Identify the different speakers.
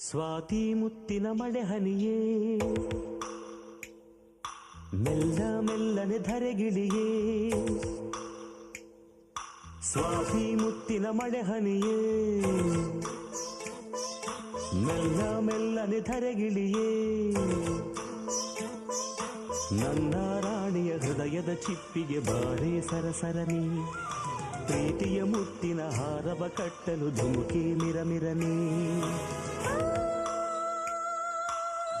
Speaker 1: ಸ್ವಾತಿ ಮುತ್ತಿನ ಮಳೆ ಹನಿಯೇ, ಮೆಲ್ಲ ಮೆಲ್ಲನೆ ಧರೆಗಿಳಿಯೇ. ಸ್ವಾತಿ ಮುತ್ತಿನ ಮಳೆ ಮೆಲ್ಲ ಮೆಲ್ಲನೆ ಧರೆಗಿಳಿಯೇ. ನನ್ನ ರಾಣಿಯ ಹೃದಯದ ಚಿಪ್ಪಿಗೆ ಬಾರೇ ಸರಸರನಿ, ಪ್ರೀತಿಯ ಮುತ್ತಿನ ಹಾರವ ಕಟ್ಟಲು ಧುಮುಕಿ ಮಿರಮಿರನಿ